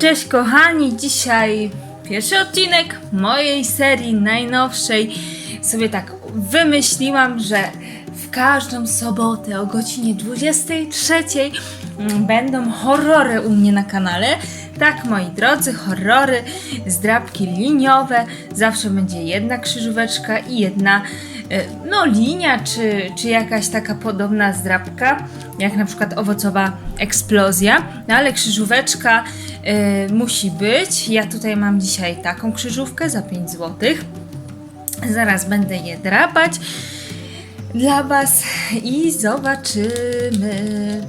Cześć kochani, dzisiaj pierwszy odcinek mojej serii najnowszej. Sobie tak wymyśliłam, że w każdą sobotę o godzinie 23 mm, będą horrory u mnie na kanale. Tak, moi drodzy, horrory, zdrabki liniowe. Zawsze będzie jedna krzyżóweczka i jedna no, linia, czy, czy jakaś taka podobna zdrabka, jak na przykład owocowa eksplozja. No ale krzyżóweczka e, musi być. Ja tutaj mam dzisiaj taką krzyżówkę za 5 zł. Zaraz będę je drapać dla Was i zobaczymy,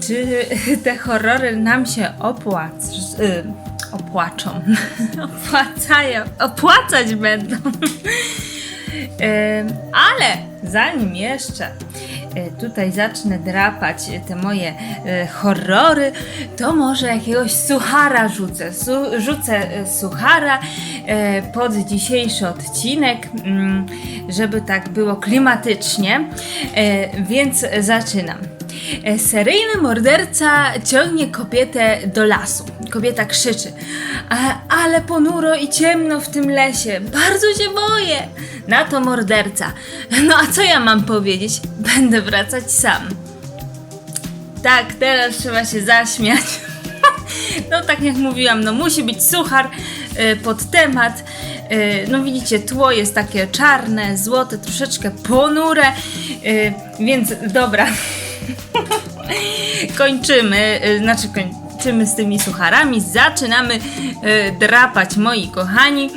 czy te horrory nam się opłac, y, opłaczą. Opłacają, opłacać będą. Ale zanim jeszcze e, tutaj zacznę drapać te moje e, horrory, to może jakiegoś suchara rzucę. Su rzucę e, suchara pod dzisiejszy odcinek, mm, żeby tak było klimatycznie, więc zaczynam. Seryjny morderca ciągnie kobietę do lasu. Kobieta krzyczy: "A- Ale ponuro i ciemno w tym lesie, bardzo się boję. Na to morderca: No a co ja mam powiedzieć? Będę wracać sam. Tak, teraz trzeba się zaśmiać. No tak jak mówiłam, no musi być suchar y, pod temat. Y, no widzicie, tło jest takie czarne, złote, troszeczkę ponure, y, więc dobra. kończymy, znaczy kończymy z tymi sucharami, zaczynamy y, drapać, moi kochani.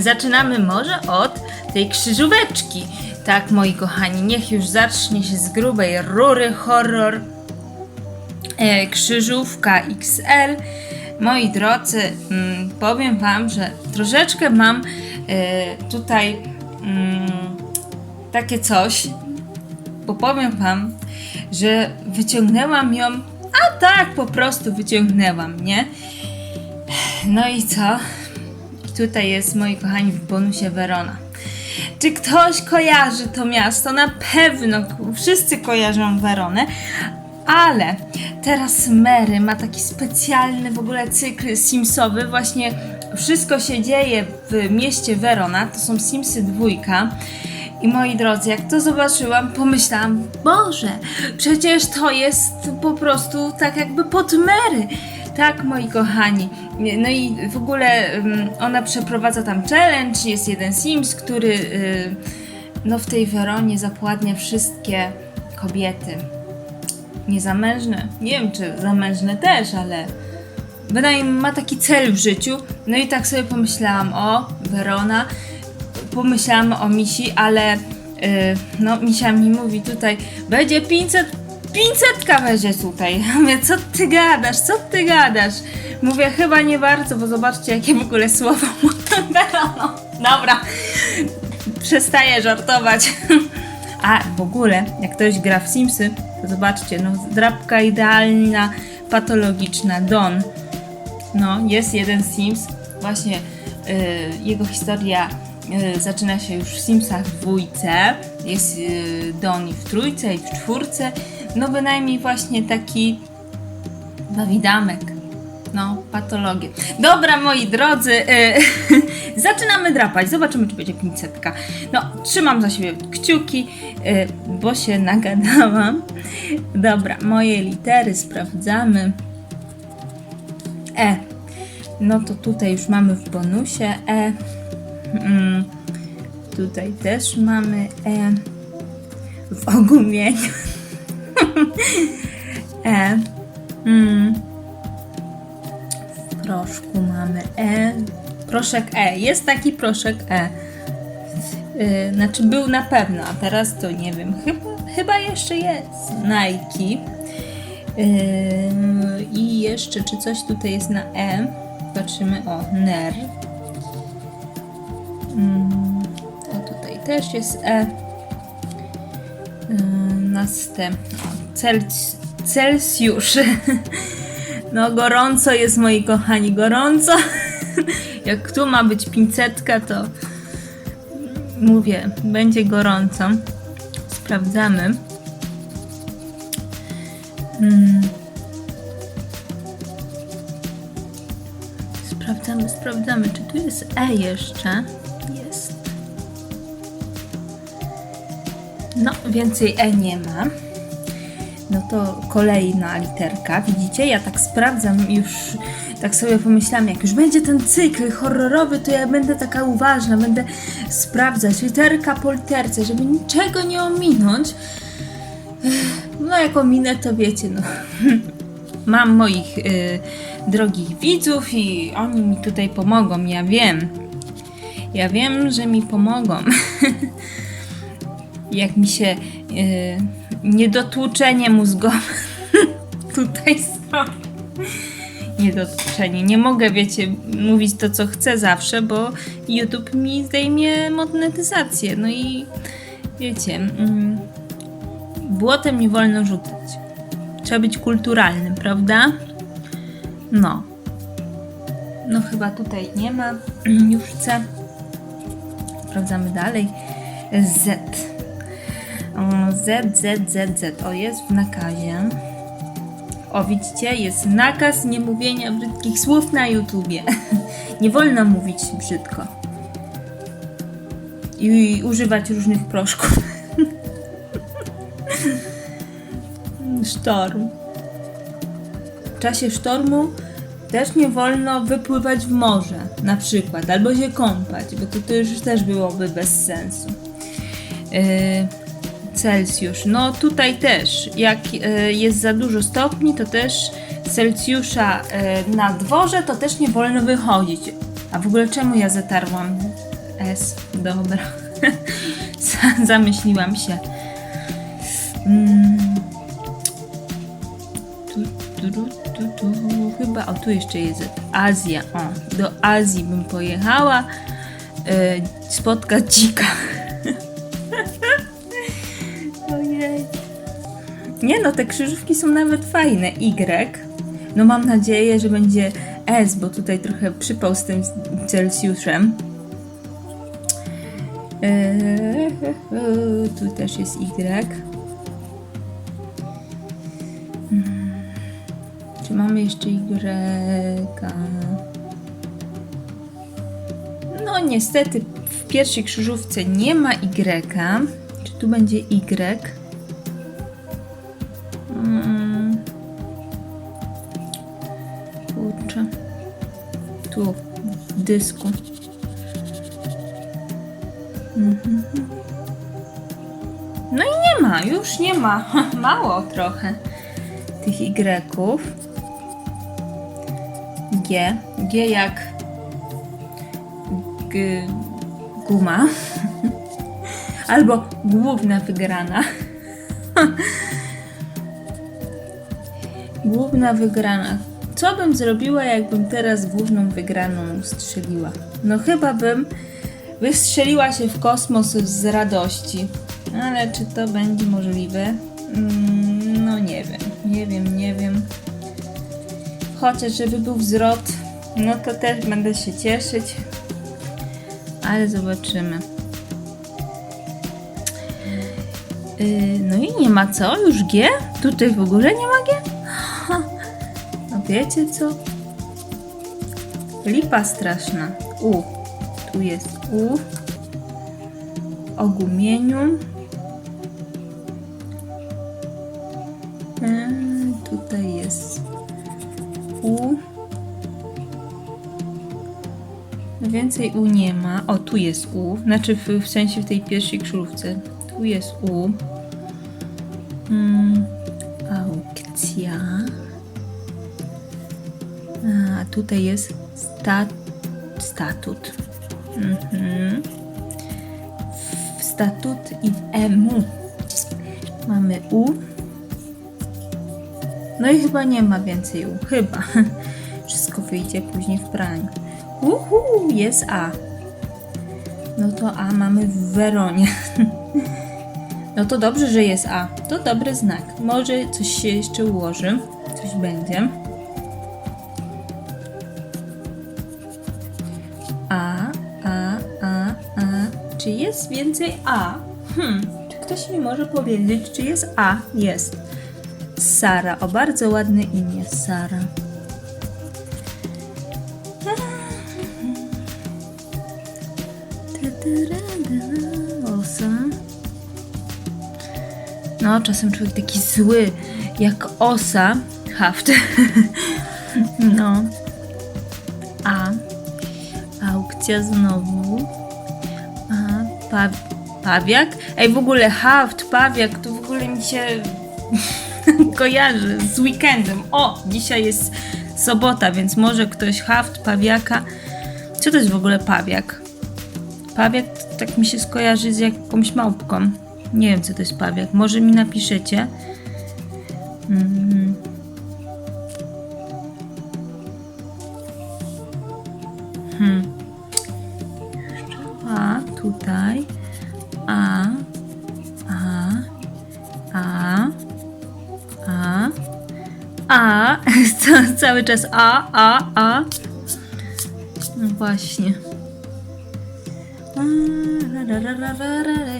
Zaczynamy może od tej krzyżóweczki. Tak, moi kochani, niech już zacznie się z grubej rury horror e, krzyżówka XL. Moi drodzy, mm, powiem Wam, że troszeczkę mam e, tutaj mm, takie coś, bo powiem Wam, że wyciągnęłam ją, a tak po prostu wyciągnęłam, nie? No i co? Tutaj jest, moi kochani, w bonusie Verona. Czy ktoś kojarzy to miasto? Na pewno wszyscy kojarzą Weronę, ale teraz Mary ma taki specjalny w ogóle cykl Simsowy. Właśnie wszystko się dzieje w mieście Verona. To są Simsy dwójka. I moi drodzy, jak to zobaczyłam, pomyślałam, Boże, przecież to jest po prostu tak jakby pod Mary. Tak, moi kochani. No i w ogóle ona przeprowadza tam challenge. Jest jeden Sims, który y, no w tej Weronie zapładnia wszystkie kobiety. Niezamężne. Nie wiem, czy zamężne też, ale wydaje mi ma taki cel w życiu. No i tak sobie pomyślałam, o, Werona. Pomyślałam o Misi, ale y, no Misia mi mówi tutaj, będzie 500 500 będzie tutaj. Mówię, co ty gadasz, co ty gadasz? Mówię, chyba nie bardzo, bo zobaczcie, jakie w ogóle słowo mu no, Dobra, przestaję żartować. A w ogóle, jak ktoś gra w Simsy, to zobaczcie, no drapka idealna, patologiczna, Don. No, jest jeden Sims, właśnie y, jego historia zaczyna się już w Simsach w dwójce, jest y, Don i w trójce i w czwórce, no bynajmniej właśnie taki Dawidamek. No, patologię. Dobra, moi drodzy, y, zaczynamy drapać. Zobaczymy, czy będzie 500. No, trzymam za siebie kciuki, bo się nagadałam. Dobra, moje litery sprawdzamy. E. No to tutaj już mamy w bonusie E. Mm, tutaj też mamy E. W ogumieniu. E. Mm. W proszku mamy E. Proszek E. Jest taki proszek E. Yy, znaczy był na pewno, a teraz to nie wiem. Chyba, chyba jeszcze jest. Nike. Yy, I jeszcze, czy coś tutaj jest na E? Patrzymy, o, NER. Mm. też jest E. Yy, Następno Celc Celsjusz. No gorąco jest moi kochani, gorąco. Jak tu ma być pincetka, to mówię, będzie gorąco. Sprawdzamy. Mm. Sprawdzamy, sprawdzamy, czy tu jest E jeszcze. No, więcej E nie ma. No to kolejna literka. Widzicie, ja tak sprawdzam już, tak sobie pomyślałam, jak już będzie ten cykl horrorowy, to ja będę taka uważna, będę sprawdzać literka po literce, żeby niczego nie ominąć. No jak ominę, to wiecie, no. Mam moich y, drogich widzów i oni mi tutaj pomogą, ja wiem. Ja wiem, że mi pomogą. jak mi się y, niedotłuczenie mózgowe tutaj stoi. Niedotłuczenie. Nie mogę, wiecie, mówić to, co chcę zawsze, bo YouTube mi zdejmie monetyzację. No i wiecie, mm, błotem nie wolno rzucać. Trzeba być kulturalnym, prawda? No. No chyba tutaj nie ma. Już chcę. Sprawdzamy dalej. Z. Z, Z, Z, Z. O, jest w nakazie. O, widzicie? Jest nakaz nie mówienia brzydkich słów na YouTubie. nie wolno mówić brzydko. I używać różnych proszków. Sztorm. W czasie sztormu też nie wolno wypływać w morze, na przykład, albo się kąpać, bo to, to już też byłoby bez sensu. Yy, Celsjusz. No tutaj też, jak yy, jest za dużo stopni, to też Celsjusza yy, na dworze, to też nie wolno wychodzić. A w ogóle czemu ja zatarłam S? Dobra. Za- Zamyśliłam się. Mm. Tu, tu, tu, tu, tu. Chyba, o tu jeszcze jest Azja. O, do Azji bym pojechała e, spotkać dzika. Nie no, te krzyżówki są nawet fajne. Y. No mam nadzieję, że będzie S, bo tutaj trochę przypał z tym Celsjuszem. Eee, tu też jest Y. Czy mamy jeszcze Y? No niestety w pierwszej krzyżówce nie ma Y. Czy tu będzie Y? Dysku. No i nie ma, już nie ma. Mało trochę tych Y-ów. G. G jak G, guma. Albo główna wygrana. główna wygrana. Co bym zrobiła, jakbym teraz główną wygraną strzeliła? No chyba bym wystrzeliła się w kosmos z radości. Ale czy to będzie możliwe? Mm, No nie wiem, nie wiem, nie wiem. Chociaż żeby był wzrot, no to też będę się cieszyć. Ale zobaczymy. Yy, no i nie ma co? Już G? Tutaj w ogóle nie ma G? Wiecie co? Lipa straszna. U. Tu jest U. Ogumieniu. E, tutaj jest U. Więcej U nie ma. O, tu jest U. Znaczy w, w sensie w tej pierwszej krzyżówce. Tu jest U. Mm, aukcja. A tutaj jest sta, statut. Mhm. Statut i w EMU mamy U. No i chyba nie ma więcej U. Chyba. Wszystko wyjdzie później w praniu. Uhu, jest A. No to A mamy w Weronie. No to dobrze, że jest A. To dobry znak. Może coś się jeszcze ułoży. Coś będzie. Jest więcej A? Hmm. Czy ktoś mi może powiedzieć, czy jest A? Jest. Sara. O bardzo ładne imię. Sara. Osa. No, czasem człowiek taki zły, jak osa. Haft. no. A. Aukcja znowu. Pa pawiak? Ej, w ogóle haft, pawiak, to w ogóle mi się kojarzy z weekendem. O, dzisiaj jest sobota, więc może ktoś haft, pawiaka. Co to jest w ogóle pawiak? Pawiak tak mi się skojarzy z jakąś małpką. Nie wiem, co to jest pawiak. Może mi napiszecie. Mm. Hmm. Cały czas A, A, A. No właśnie. Ra.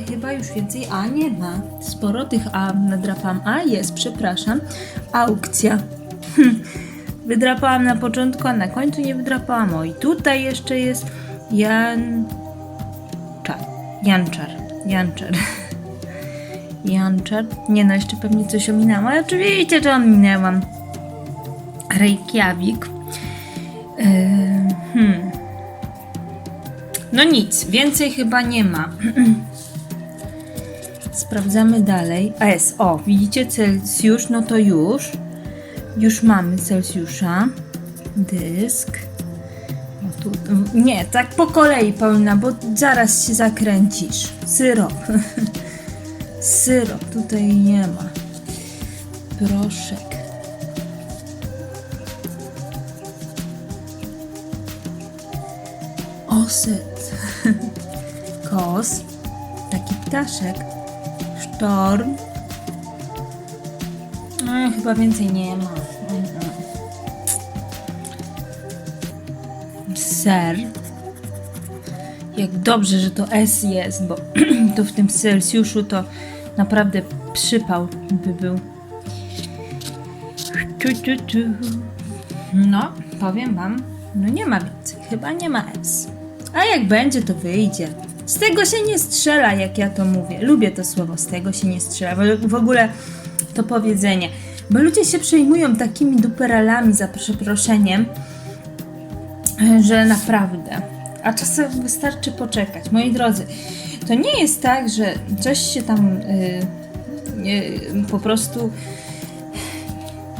Chyba już więcej A nie ma. Sporo tych A nadrapałam. A jest, przepraszam. Aukcja. Hm. Wydrapałam na początku, a na końcu nie wydrapałam. O i tutaj jeszcze jest Jan... Czar. Janczar. Janczar. Janczar. Nie no, jeszcze pewnie coś ominęłam, ale oczywiście, że ominęłam. Reykjavik. Yy, hmm. No nic, więcej chyba nie ma. Sprawdzamy dalej. S, o, widzicie Celsjusz, no to już. Już mamy Celsjusza. Dysk. O, tu, nie, tak po kolei Paulina, bo zaraz się zakręcisz. Syrop. Syrop tutaj nie ma. Proszek. Oset. Kos. Taki ptaszek. Sztorm. No, chyba więcej nie ma. Ser. Jak dobrze, że to S jest, bo to w tym Celsjuszu to naprawdę przypał by był. No, powiem wam, no nie ma więcej. Chyba nie ma S. A jak będzie, to wyjdzie. Z tego się nie strzela, jak ja to mówię. Lubię to słowo, z tego się nie strzela. W ogóle to powiedzenie. Bo ludzie się przejmują takimi duperalami za przeproszeniem, że naprawdę. A czasem wystarczy poczekać. Moi drodzy, to nie jest tak, że coś się tam y, y, po prostu.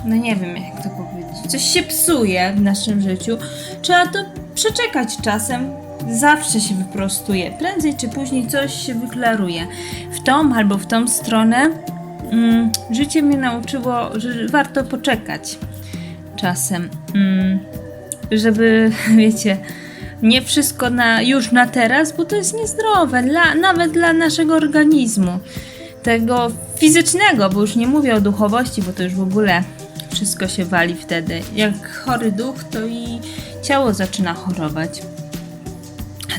No nie wiem, jak to powiedzieć. Coś się psuje w naszym życiu. Trzeba to przeczekać czasem. Zawsze się wyprostuje. Prędzej czy później coś się wyklaruje. W tą albo w tą stronę. Mm, życie mnie nauczyło, że warto poczekać czasem. Mm, żeby, wiecie, nie wszystko na, już na teraz, bo to jest niezdrowe, dla, nawet dla naszego organizmu. Tego fizycznego, bo już nie mówię o duchowości, bo to już w ogóle wszystko się wali wtedy. Jak chory duch, to i ciało zaczyna chorować.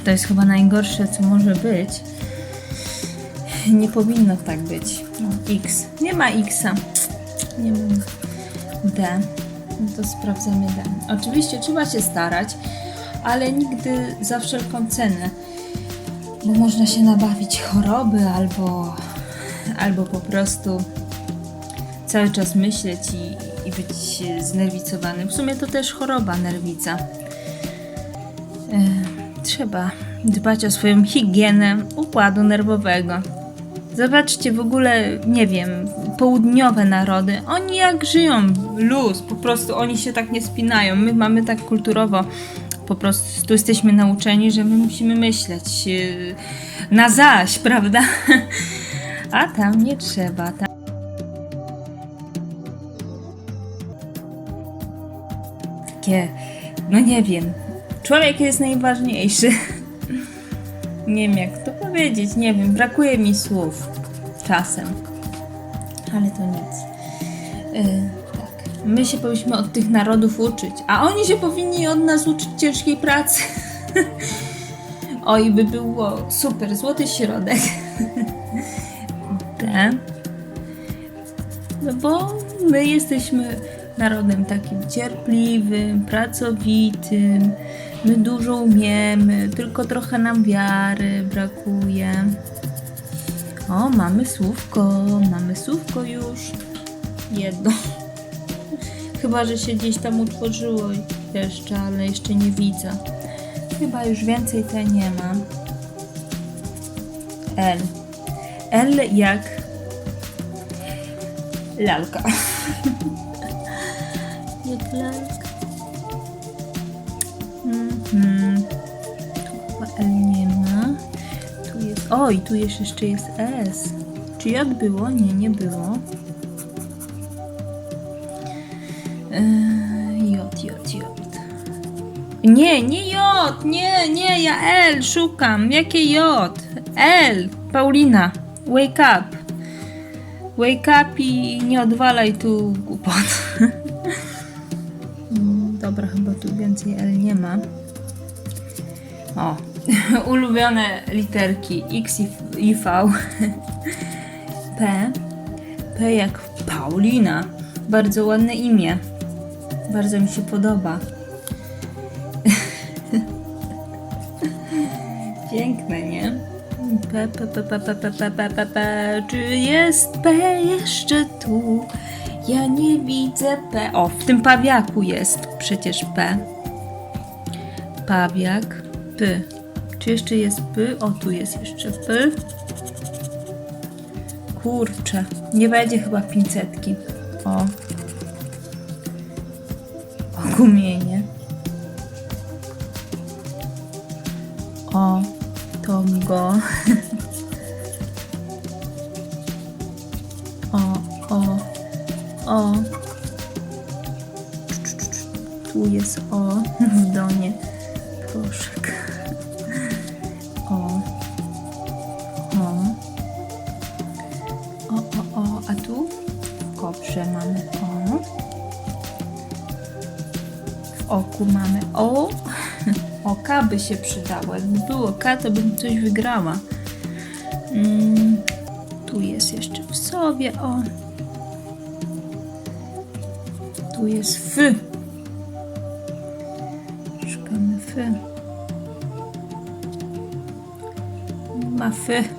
To jest chyba najgorsze, co może być. Nie powinno tak być. No, X. Nie ma X-a. Nie ma D. No to sprawdzamy D. Oczywiście trzeba się starać, ale nigdy za wszelką cenę. Bo można się nabawić choroby albo, albo po prostu cały czas myśleć i, i być znerwicowanym. W sumie to też choroba nerwica. E, trzeba dbać o swoją higienę układu nerwowego. Zobaczcie w ogóle, nie wiem, południowe narody. Oni jak żyją, luz, po prostu oni się tak nie spinają. My mamy tak kulturowo, po prostu jesteśmy nauczeni, że my musimy myśleć yy, na zaś, prawda? A tam nie trzeba. Tam... No nie wiem, człowiek jest najważniejszy. Nie wiem jak to powiedzieć, nie wiem, brakuje mi słów czasem. Ale to nic. Yy, tak. My się powinniśmy od tych narodów uczyć, a oni się powinni od nas uczyć ciężkiej pracy. Oj, by było super, złoty środek. Te. No bo my jesteśmy narodem takim cierpliwym, pracowitym. My dużo umiemy, tylko trochę nam wiary brakuje. O, mamy słówko, mamy słówko już. Jedno. Chyba, że się gdzieś tam utworzyło jeszcze, ale jeszcze nie widzę. Chyba już więcej te nie ma. L. L jak lalka. jak lalka. Jest. Oj, tu jeszcze jest S. Czy J było? Nie, nie było. Eee, J, J, J. Nie, nie J, nie, nie, ja L szukam. Jakie J? L, Paulina, wake up. Wake up i nie odwalaj tu głupot. Mm, Dobra, chyba tu więcej L nie ma. Ulubione literki X i V. P. P jak Paulina. Bardzo ładne imię. Bardzo mi się podoba. Piękne, nie? P, P, P, P, P, P, P, P, P, P. Czy jest P jeszcze tu? Ja nie widzę P. O, w tym pawiaku jest przecież P. Pawiak, P. Jeszcze jest P? O, tu jest jeszcze P. Kurczę, nie będzie chyba pincetki. O. Ogumienie. O, Tongo. O, o, o. Tu jest o w donie. Mamy o. W oku mamy o. Oka by się przydało. Jakby było K, to bym coś wygrała. Mm, tu jest jeszcze w sobie, o. Tu jest F. Szukamy F. Ma F.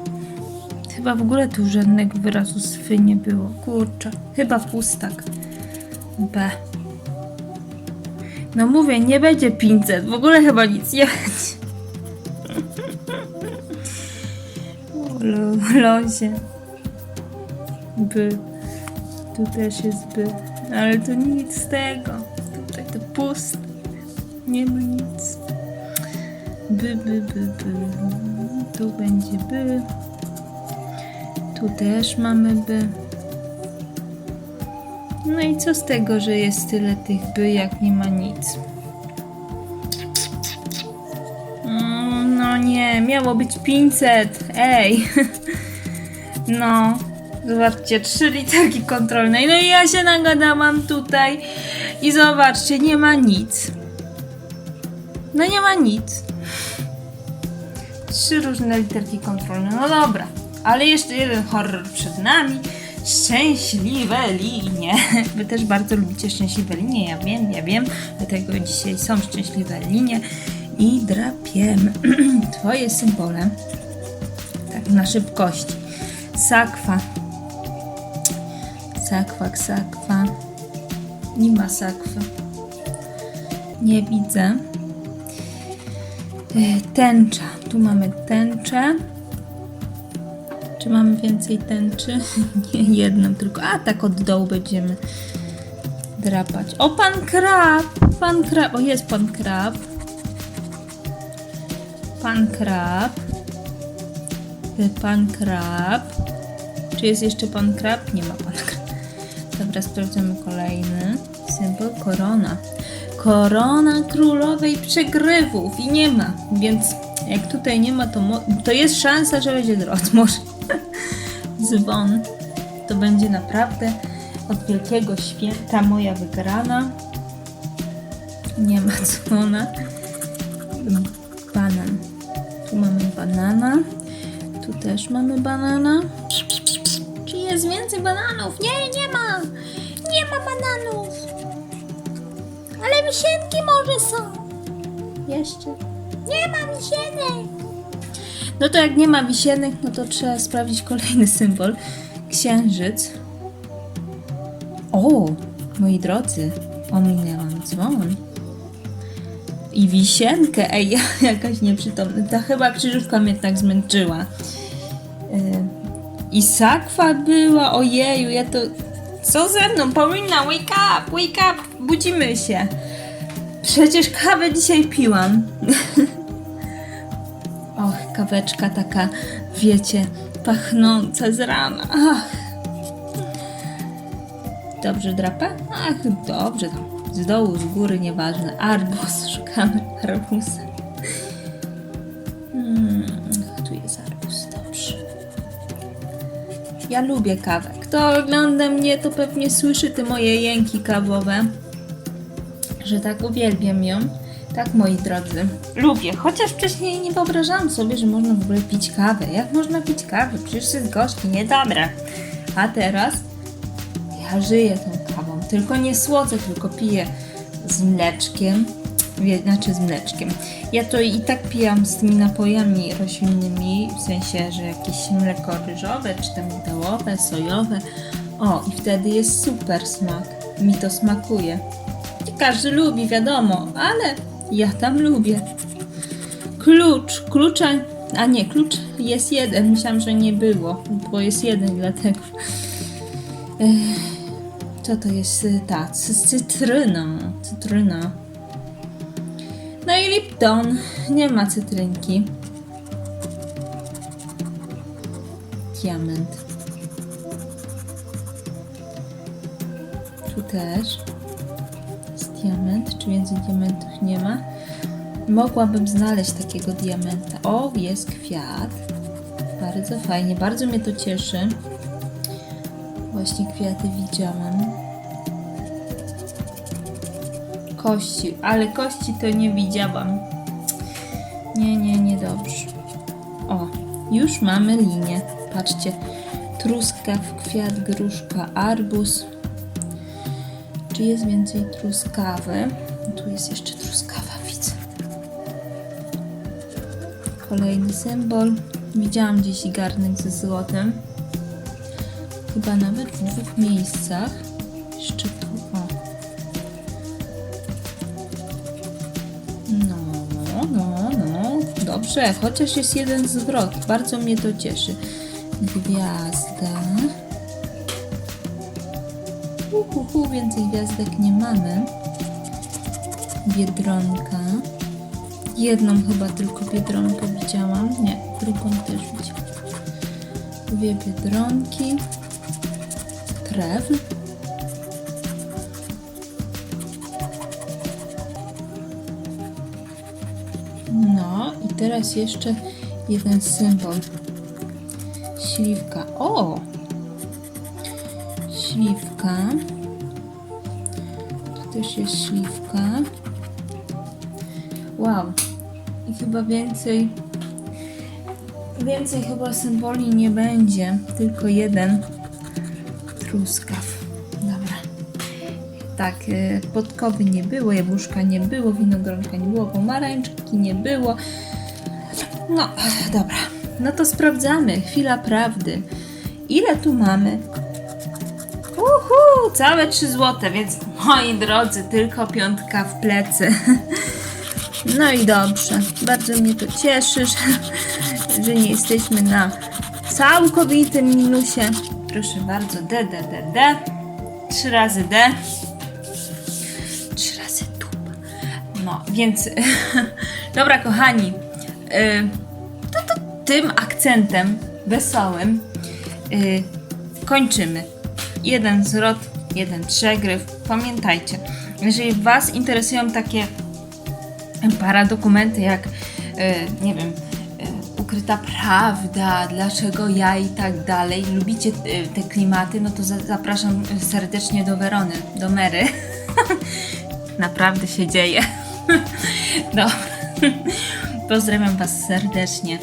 Chyba w ogóle tu żadnego wyrazu F nie było. Kurczę. Chyba pustak. B. No mówię, nie będzie 500. W ogóle chyba nic nie będzie. Lozie. By. Tu też jest by. Ale to nic z tego. Tutaj to puste. Nie ma nic. By, by, by, by. Tu będzie by. Tu też mamy by. No i co z tego, że jest tyle tych by, jak nie ma nic? Mm, No nie, miało być 500. Ej. No. Zobaczcie, trzy literki kontrolnej. No i ja się nagadałam tutaj. I zobaczcie, nie ma nic. No nie ma nic. Trzy różne literki kontrolne. No dobra. Ale jeszcze jeden horror przed nami. Szczęśliwe linie. Wy też bardzo lubicie szczęśliwe linie, ja wiem, ja wiem. Dlatego dzisiaj są szczęśliwe linie. I drapiemy. Twoje symbole. Tak, na szybkości. Sakwa. Sakwa, sakwa. Nie ma sakwy. Nie widzę. E, Tęcza. Tu mamy tęczę. Czy mamy więcej tęczy? Nie, jedną tylko. A tak od dołu będziemy drapać. O, pan krab! Pan krab. O, jest pan krab. Pan krab. Pan krab. Czy jest jeszcze pan krab? Nie ma pan krab. Dobra, sprawdzamy kolejny. Symbol korona. Korona królowej przegrywów i nie ma, więc Jak tutaj nie ma, to, to jest szansa, że będzie drot. Może dzwon. To będzie naprawdę od Wielkiego Święta moja wygrana. Nie ma dzwona. Banan. Tu mamy banana. Tu też mamy banana. Czy jest więcej bananów? Nie, nie ma. Nie ma bananów. Ale wisienki może są. Jeszcze. Nie ma wisienek. No to jak nie ma wisienek, no to trzeba sprawdzić kolejny symbol. Księżyc. O, moi drodzy, ominęłam dzwon. I wisienkę, ej, ja jakaś nieprzytomna. Ta chyba krzyżówka mnie tak zmęczyła. Yy, I sakwa była, ojeju, ja to... Co ze mną? Paulina, wake up, wake up, budzimy się. Przecież kawę dzisiaj piłam. Kaweczka taka, wiecie, pachnąca z rana. Ach. Dobrze drapę? Ach, dobrze tam. Z dołu, z góry, nieważne. Arbuz, szukamy arbuza. Hmm, tu jest arbuz, dobrze. Ja lubię kawę. Kto ogląda mnie, to pewnie słyszy te moje jęki kawowe. Że tak uwielbiam ją. Tak, moi drodzy. Lubię, chociaż wcześniej nie wyobrażałam sobie, że można w ogóle pić kawę. Jak można pić kawę? Przecież jest gorzki, niedobre. A teraz ja żyję tą kawą. Tylko nie słodzę, tylko piję z mleczkiem. Znaczy z mleczkiem. Ja to i tak pijam z tymi napojami roślinnymi, w sensie, że jakieś mleko ryżowe, czy tam migdałowe, sojowe. O, i wtedy jest super smak. Mi to smakuje. Nie każdy lubi, wiadomo, ale ja tam lubię. Klucz, klucza, a nie, klucz jest jeden. Myślałam, że nie było, bo jest jeden, dlatego. Co to jest y, ta? cy- Cytryna. Cytryna. No i Lipton. Nie ma cytrynki. Diament. Tu też. Diament. Czy więcej diamentów nie ma? Mogłabym znaleźć takiego diamenta. O, jest kwiat. Bardzo fajnie. Bardzo mnie to cieszy. Właśnie kwiaty widziałam. Kości, ale kości to nie widziałam. Nie, nie, nie dobrze. O, już mamy linię. Patrzcie. Truskaw, kwiat, gruszka, arbuz. Czy jest więcej truskawy? Tu jest jeszcze truskawa, widzę. Kolejny symbol. Widziałam gdzieś garnek ze złotem. Chyba nawet w dwóch miejscach. Jeszcze tu, o. No, no, no. Dobrze, chociaż jest jeden zwrot. Bardzo mnie to cieszy. Gwiazda. Uhuhu, więcej gwiazdek nie mamy. Biedronka. Jedną chyba tylko biedronkę widziałam. Nie, drugą też widziałam. Dwie biedronki. Krew. No i teraz jeszcze jeden symbol. Śliwka. Śliwka. Tu też jest śliwka. Wow. I chyba więcej Więcej chyba symboli nie będzie, tylko jeden truskaw. Dobra. Tak, y, podkowy nie było, jabłuszka nie było, winogronka nie było, pomarańczki nie było. No, dobra. No to sprawdzamy. Chwila prawdy. Ile tu mamy? Całe 3 złote, więc moi drodzy, tylko piątka w plecy. No i dobrze. Bardzo mnie to cieszy, że, że nie jesteśmy na całkowitym minusie. Proszę bardzo, D, D, D, D. Trzy razy D. Trzy razy dup. No, więc dobra, kochani. y, To, to tym akcentem wesołym y, kończymy. Jeden zwrot, jeden przegryw. Pamiętajcie, jeżeli Was interesują takie paradokumenty jak e, nie wiem, e, ukryta prawda, dlaczego ja i tak dalej, lubicie e, te klimaty, no to za- zapraszam serdecznie do Werony, do Mary. Naprawdę się dzieje. Dobra. Pozdrawiam Was serdecznie